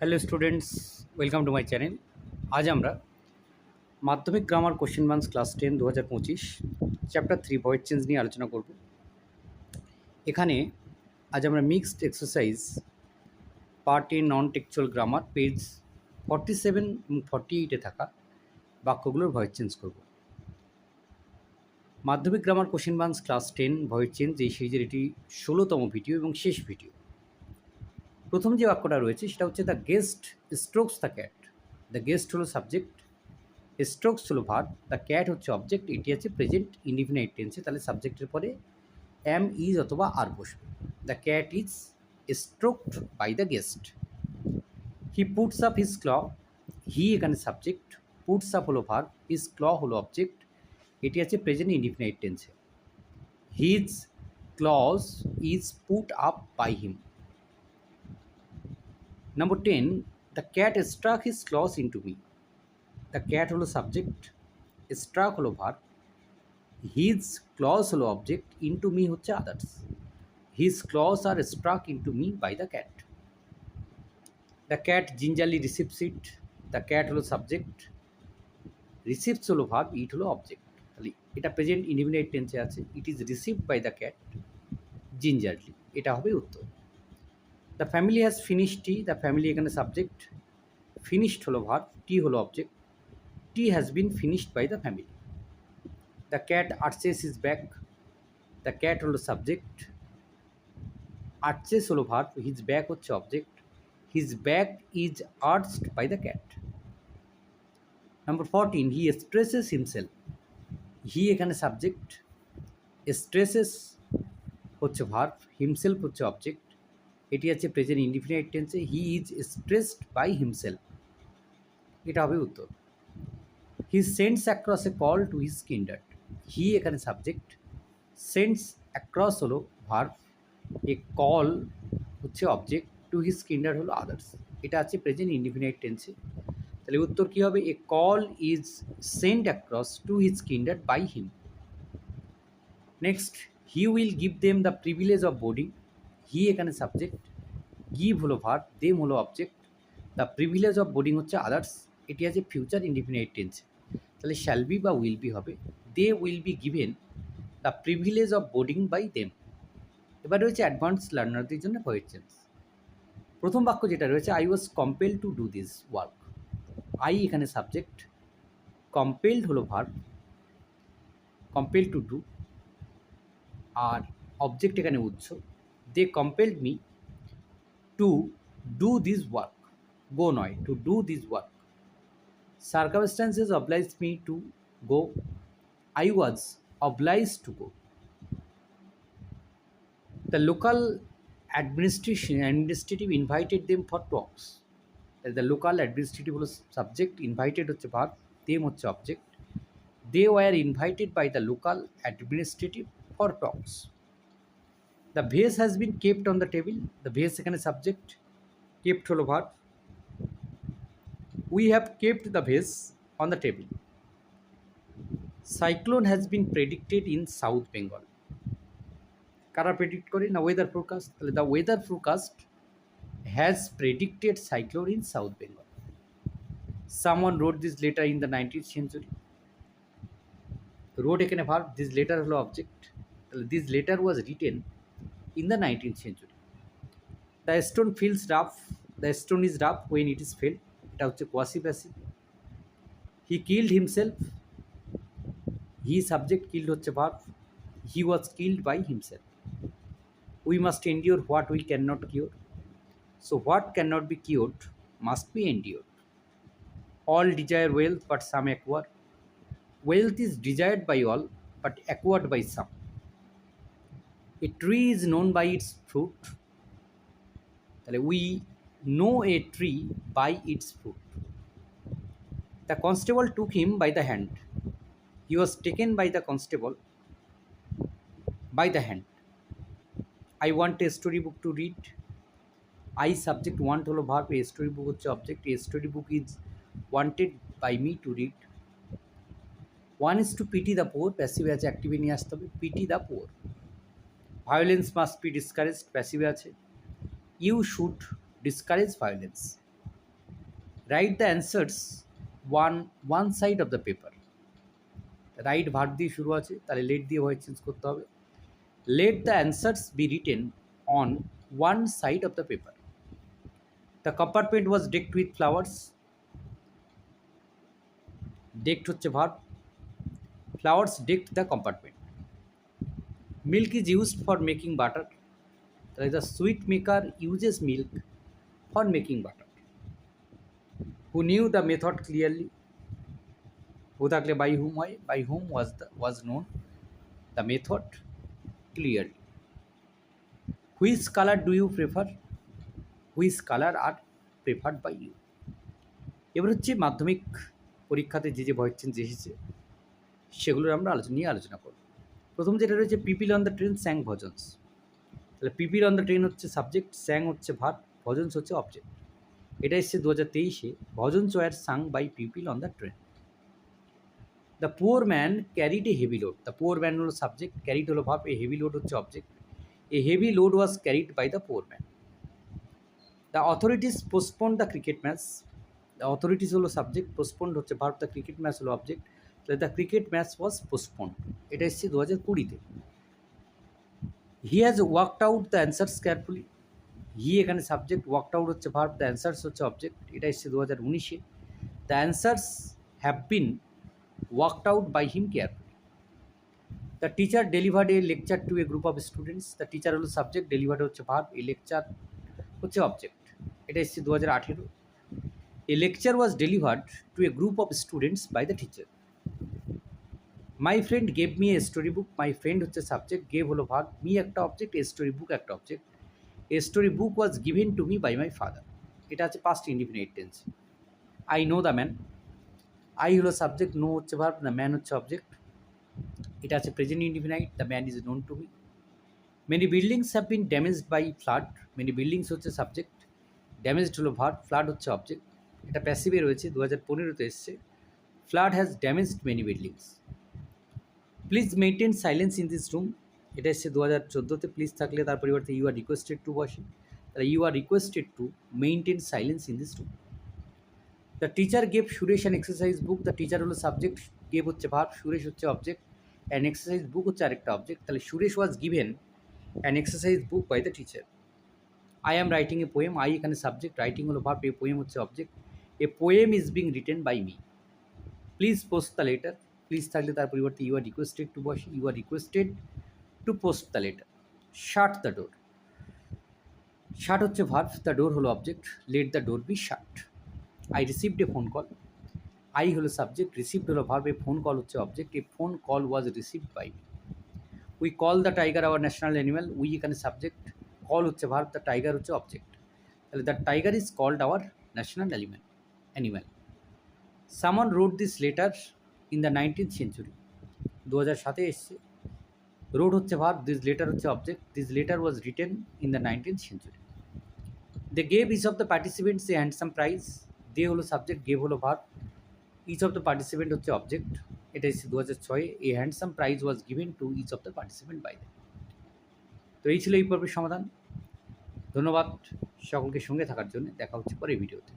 Hello students welcome to my channel আজ আমরা Madhyamik grammar question banks class ten দু হাজার পঁচিশ চ্যাপ্টার থ্রি ভয়েস চেঞ্জ নিয়ে আলোচনা করব। এখানে আজ আমরা mixed exercise part A non textual grammar page forty seven এবং ফর্টি এইটে থাকা বাক্যগুলোর ভয়েস চেঞ্জ করব। Madhyamik grammar question banks class ten voice change এই সিরিজের এটি ষোলোতম ভিডিও এবং শেষ ভিডিও প্রথম যে বাক্যটা রয়েছে, সেটা হচ্ছে the guest strokes the cat the guest হলো সাবজেক্ট স্ট্রোকস হলো ভার দ্য ক্যাট হচ্ছে অবজেক্ট এটি আছে প্রেজেন্ট ইনডিফিনাইট টেন্সে তাহলে সাবজেক্টের পরে অ্যাম ইজ অথবা আর বসবে। The cat is stroked by the guest he puts up his claw he এখানে সাবজেক্ট পুটস আপ হলো ভার হিজ ক্ল হলো অবজেক্ট এটি আছে প্রেজেন্ট ইনডিফিনাইট টেন্সে his claws is put up by him Number 10, the cat struck his claws into me. The cat হলো subject struck হলো verb his claws হলো object into me হচ্ছে others his claws are struck into me by the cat the cat gingerly receives it the cat হলো subject receives হলো verb ইট হলো object তাহলে এটা present indefinite টেন্সে আছে। It is received by the cat gingerly এটা হবে উত্তর। The family has finish tea the family এখানে সাবজেক্ট ফিনিশড হলো ভার টি হলো object tea has been finished by the family the cat arches is back the cat হলো subject arches হলো verb his back হচ্ছে object his back is arched by the cat number fourteen he expresses himself he এখানে subject stresses হচ্ছে ভার himself হচ্ছে object এটি আছে present indefinite টেন্সে he is stressed by himself এটা হবে উত্তর। He sends across a call to his kinder he এখানে সাবজেক্ট সেন্টস অ্যাক্রস হলো ভার্ভ এ কল হচ্ছে অবজেক্ট টু হিজ কিন্ডার হলো আদার্স এটা আছে প্রেজেন্ট ইনডিফিনাইট টেন্সে তাহলে উত্তর কী হবে? A call is sent across to his kinder by him next he will give them the privilege of boarding he এখানে সাবজেক্ট গিভ হলো ভার দেম হলো object the privilege of boarding হচ্ছে others এটি আছে ফিউচার ইন্ডিফিনাইট টেন্স তাহলে shall be বা will be হবে they will be given the privilege of boarding by them এবার রয়েছে অ্যাডভান্স লার্নারদের জন্য ভয়েস চেঞ্জ প্রথম বাক্য যেটা রয়েছে I was compel to do this work I এখানে সাবজেক্ট কম্পেলড হলো ভার কম্পেল টু ডু আর অবজেক্ট এখানে উৎস। They compelled me to do this work go নয় to do this work circumstances oblige me to go I was oblige to go the local administration administrative invited them for talks the local administrative হলো subject invited হচ্ছে verb them হচ্ছে object they were invited by the local administrative for talks the vase has been kept on the table the vase এখানে subject kept হলো verb we have kept the vase on the table cyclone has been predicted in south Bengal কারা predict করে? না weather forecast তাহলে the weather forecast has predicted cyclone in south Bengal someone wrote this letter in the nineteen century wrote এখানে verb this letter হলো object তাহলে this letter was written in the 19th century. The stone feels rough. The stone is rough when it is felt. এটা হচ্ছে quasi passive he killed himself he subject killed হচ্ছে verb he was killed by himself we must endure what we can not cure so what can not be cured must be endure all desire wealth but some acquire wealth is desired by all but acquired by some a tree is known by its fruit তাহলে we know a tree by its fruit the constable took him by the hand he was taken by the constable by the hand I want a story book to read I subject want হলো verb a story book হচ্ছে object a story book is wanted by me to read one is to pity the poor passive as অ্যাক্টিভি নিয়ে আসতে হবে. Pity the poor violence must be discourage প্যাসিভে আছে। You should discourage violence write the answers one one side of the paper write verb দিয়ে শুরু আছে, তাহলে late দিয়ে voice change করতে হবে। Let the answers be written on one side of the paper the compartment was decked with flowers decked হচ্ছে verb flowers decked the compartment used for making butter তাহলে the sweet maker uses milk for making butter who knew the method clearly who থাকলে by whom হয় by whom was the was known the method clearly which colour do you prefer which colour are preferred by you এবার হচ্ছে মাধ্যমিক পরীক্ষাতে যে যে voice change এসেছে সেগুলোর আমরা আলোচনা নিয়ে আলোচনা করব। প্রথম যেটা রয়েছে, people on the train sang bhajans. তাহলে পিপিল অন দ্য ট্রেন হচ্ছে সাবজেক্ট স্যাং হচ্ছে ভাত ভজন্স হচ্ছে অবজেক্ট এটা এসছে দু হাজার তেইশে, bhajans were sung by people on the train the poor man carried a heavy load the poor man হলো সাবজেক্ট ক্যারিড হলো ভাব এ হেভি লোড হচ্ছে object a heavy load was carried by the poor man the authorities postponed the cricket match the authorities হলো subject postponed হচ্ছে verb the cricket match হলো object the cricket match was postponed এটা এসছে দু হাজার কুড়িতে। He has worked out the answers carefully he এখানে subject worked out হচ্ছে ভার্ব দ্য অ্যান্সার্স হচ্ছে অবজেক্ট এটা এসছে দু হাজার উনিশে। The answers have been worked out by him carefully the teacher delivered a lecture to a group of students the teacher হলো subject delivered হচ্ছে ভার্ব এ লেকচার হচ্ছে অবজেক্ট এটা এসছে দু হাজার আঠেরো। A lecture was delivered to a group of students by the teacher my friend gave me a story book my friend হচ্ছে subject gave হলো ভাগ মি একটা অবজেক্ট এ স্টোরি বুক একটা object a story book was given to me by my father এটা আছে past independent tense I know the man I হলো subject know হচ্ছে verb the man হচ্ছে object এটা আছে present indefinite the man is known to me many buildings have been damaged by flood many buildings হচ্ছে subject damaged হলো verb flood হচ্ছে object এটা প্যাসিভে রয়েছে দু হাজার পনেরোতে এসছে. Flood has damaged many buildings please maintain silence in this room এটা এসছে দু হাজার চোদ্দোতে প্লিজ থাকলে তার পরিবর্তে ইউ আর রিকোয়েস্টেড টু বসে তাহলে you are requested to maintain silence in this room the teacher gave Suresh an exercise book the teacher হলো সাবজেক্ট গেভ হচ্ছে ভার্ব সুরেশ হচ্ছে অবজেক্ট অ্যান এক্সারসাইজ বুক হচ্ছে আরেকটা অবজেক্ট তাহলে Suresh was given an exercise book by the teacher I am writing a poem I এখানে subject writing হলো verb a poem হচ্ছে object a poem is being written by me please post the letter please থাকলে তার পরিবর্তে you are requested to বসে you are requested to post the letter shut the door shut হচ্ছে verb the door হলো object let the door be shut I received a phone call I হলো subject received হলো verb a phone call হচ্ছে object a phone call was received by we call the tiger our national animal we এখানে subject call হচ্ছে verb the tiger হচ্ছে object তাহলে the tiger is called our national animal animal someone wrote this letter in the nineteen century দু হাজার সাতে এসছে। Wrote হচ্ছে verb this letter হচ্ছে object this letter was written in the nineteen century they gave each of the participants a handsome prize they হলো subject gave হলো verb each of the participant হচ্ছে object এটা এসছে দু হাজার ছয়ে a handsome prize was given to each of the participant by তো এই ছিল এই পর্বের সমাধান। ধন্যবাদ সকলকে সঙ্গে থাকার জন্য, দেখা হচ্ছে পরে ভিডিওতে।